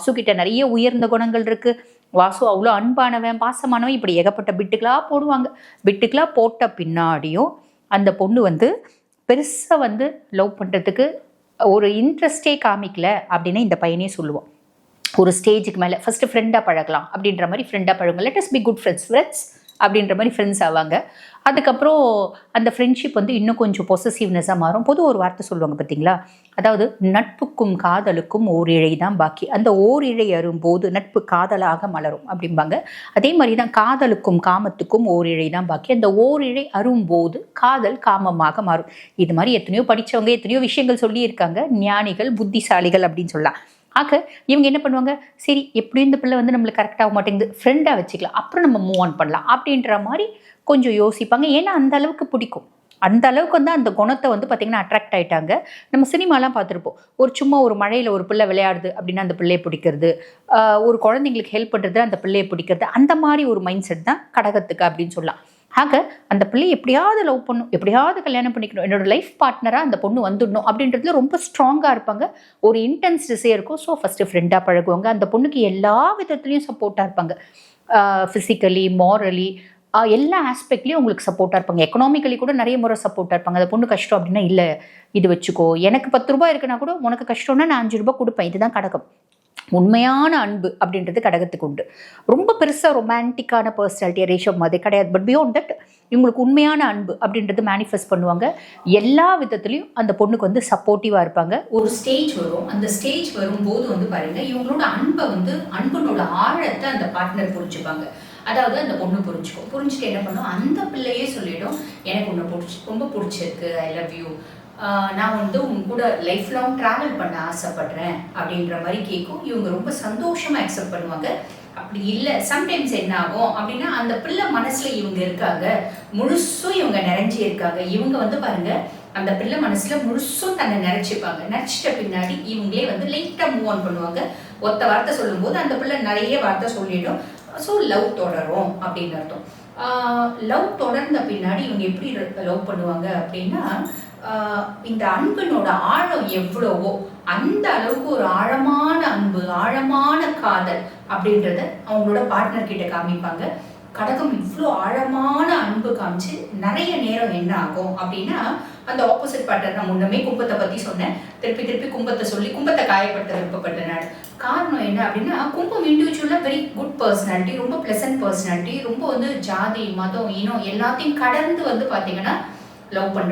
வாசு கிட்ட நிறைய உயர்ந்த குணங்கள் இருக்கு. வாசு அவ்வளோ அன்பானவன் பாசமானவன். இப்படி ஏகப்பட்ட பிட்டுக்களாக போடுவாங்க. பிட்டுக்களாக போட்ட பின்னாடியும் அந்த பொண்ணு வந்து பெருசாக வந்து லவ் பண்ணுறதுக்கு ஒரு இன்ட்ரெஸ்டே காமிக்கல அப்படின்னு இந்த பையனே சொல்லுவோம் ஒரு ஸ்டேஜுக்கு மேலே ஃபஸ்ட்டு ஃப்ரெண்டாக பழகலாம் அப்படின்ற மாதிரி ஃப்ரெண்டாக பழகுங்க let us be good friends friends அப்படின்ற மாதிரி ஃப்ரெண்ட்ஸ் ஆவாங்க. அதுக்கப்புறம் அந்த ஃப்ரெண்ட்ஷிப் வந்து இன்னும் கொஞ்சம் பொசசிவ்னஸாக மாறும். பொது ஒரு வார்த்தை சொல்லுவாங்க பார்த்தீங்களா அதாவது நட்புக்கும் காதலுக்கும் ஓரிழை தான் பாக்கி. அந்த ஓரிழை அரும்போது நட்பு காதலாக மலரும் அப்படிம்பாங்க. அதே மாதிரி தான் காதலுக்கும் காமத்துக்கும் ஓரிழை தான் பாக்கி. அந்த ஓரிழை அரும்போது காதல் காமமாக மாறும். இது மாதிரி எத்தனையோ படித்தவங்க எத்தனையோ விஷயங்கள் சொல்லியிருக்காங்க. ஞானிகள் புத்திசாலிகள் அப்படின்னு சொல்லலாம். ஆக இவங்க என்ன பண்ணுவாங்க? சரி எப்படி இந்த பிள்ளை வந்து நம்மளுக்கு கரெக்ட் ஆக மாட்டேங்குது. ஃப்ரெண்டாக வச்சுக்கலாம். அப்புறம் நம்ம மூவ் ஆன் பண்ணலாம். அப்படின்ற மாதிரி கொஞ்சம் யோசிப்பாங்க. ஏன்னா அந்த அளவுக்கு பிடிக்கும். அந்த அளவுக்கு வந்து அந்த குணத்தை வந்து பார்த்திங்கன்னா அட்ராக்ட் ஆகிட்டாங்க நம்ம சினிமாலாம் பார்த்துருப்போம். ஒரு சும்மா ஒரு மழையில் ஒரு பிள்ளை விளையாடுது அப்படின்னா அந்த பிள்ளையை பிடிக்கிறது. ஒரு குழந்தைங்களுக்கு ஹெல்ப் பண்ணுறது அந்த பிள்ளையை பிடிக்கிறது. அந்த மாதிரி ஒரு மைண்ட் செட் தான் கடகத்துக்கு அப்படின்னு சொல்லலாம். ஆக அந்த பிள்ளையை எப்படியாவது லவ் பண்ணும் எப்படியாவது கல்யாணம் பண்ணிக்கணும். என்னோட லைஃப் பார்ட்னராக அந்த பொண்ணு வந்துடணும் அப்படின்றதுல ரொம்ப ஸ்ட்ராங்காக இருப்பாங்க. ஒரு இன்டென்ஸ் டிசைர் இருக்கும். ஸோ ஃபஸ்ட்டு ஃப்ரெண்டாக பழகுவாங்க. அந்த பொண்ணுக்கு எல்லா விதத்துலேயும் சப்போர்ட்டாக இருப்பாங்க. ஃபிசிக்கலி மாரலி எல்லா ஆஸ்பெக்ட்லேயும் உங்களுக்கு சப்போர்ட்டாக இருப்பாங்க. எக்கனாமிக்கலி கூட நிறைய முறை சப்போர்ட்டாக இருப்பாங்க. அந்த பொண்ணு கஷ்டம் அப்படின்னா இல்லை இது வச்சுக்கோ. எனக்கு பத்து ரூபாய் இருக்குன்னா கூட உனக்கு கஷ்டம்னா நான் அஞ்சு ரூபாய் கொடுப்பேன். இதுதான் கடகம். உண்மையான அன்பு அப்படின்றது கடகத்துக்கு உண்டு. ரொம்ப பெருசாக ரொமான்டிக்கான பர்சனாலிட்டி ரேஷம் மாதிரி கிடையாது. பட் பியோண்ட் தட் இவங்களுக்கு உண்மையான அன்பு அப்படின்றது மேனிஃபெஸ்ட் பண்ணுவாங்க. எல்லா விதத்துலையும் அந்த பொண்ணுக்கு வந்து சப்போர்ட்டிவாக இருப்பாங்க. ஒரு ஸ்டேஜ் வரும். அந்த ஸ்டேஜ் வரும்போது வந்து பாருங்க இவங்களோட அன்பை வந்து அன்பனோட ஆழத்தை அந்த பார்ட்னர் புரிஞ்சுப்பாங்க. அதாவது அந்த பொண்ணு புரிஞ்சுக்கும். புரிஞ்சுட்டு என்ன பண்ணும்? அந்த பிள்ளையே சொல்லிடும் எனக்கு உன்னை பிடிச்சி ரொம்ப பிடிச்சிருக்கு ஐ லவ் யூ நான் வந்து உங்க கூட லைஃப் லாங் ட்ராவல் பண்ண ஆசைப்படுறேன் அப்படின்ற மாதிரி கேட்கும். இவங்க ரொம்ப சந்தோஷமா அக்செப்ட் பண்ணுவாங்க. அப்படி இல்லை சம்டைம்ஸ் என்ன ஆகும் அப்படின்னா அந்த பிள்ளை மனசுல இவங்க இருக்காங்க. முழுசும் இவங்க நிறைஞ்சி இருக்காங்க. இவங்க வந்து பாருங்க அந்த பிள்ளை மனசுல முழுசும் தன்னை நிறைச்சிப்பாங்க. நிறைச்சிட்ட பின்னாடி இவங்களே வந்து லைட்டா மூவ் ஆன் பண்ணுவாங்க. ஒத்த வார்த்தை சொல்லும்போது அந்த பிள்ளை நிறைய வார்த்தை சொல்லிடும். ஸோ லவ் தொடரும் அப்படின்னு அர்த்தம். லவ் தொடர்ந்த பின்னாடி இவங்க எப்படி லவ் பண்ணுவாங்க அப்படின்னா இந்த அன்பினோட ஆழம் எவ்வளவோ அந்த அளவுக்கு ஒரு ஆழமான அன்பு ஆழமான காதல் அப்படின்றத அவங்களோட பார்ட்னர் கிட்ட காமிப்பாங்க. கடகம் இவ்வளோ ஆழமான அன்பு காமிச்சு நிறைய நேரம் என்ன ஆகும் அப்படின்னா அந்த ஆப்போசிட் பார்ட்னர் நான் முன்னமே கும்பத்தை பத்தி சொன்னேன். திருப்பி திருப்பி கும்பத்தை சொல்லி கும்பத்தை காயப்படுத்த விருப்பப்பட்டனர் காரணம் என்ன அப்படின்னா கும்பம் இண்டிவிஜுவலாக வெரி குட் பர்சனாலிட்டி ரொம்ப பிளசன்ட் பர்சனாலிட்டி ரொம்ப வந்து ஜாதி மதம் இனம் எல்லாத்தையும் கடந்து வந்து பார்த்தீங்கன்னா லவ் பண்ற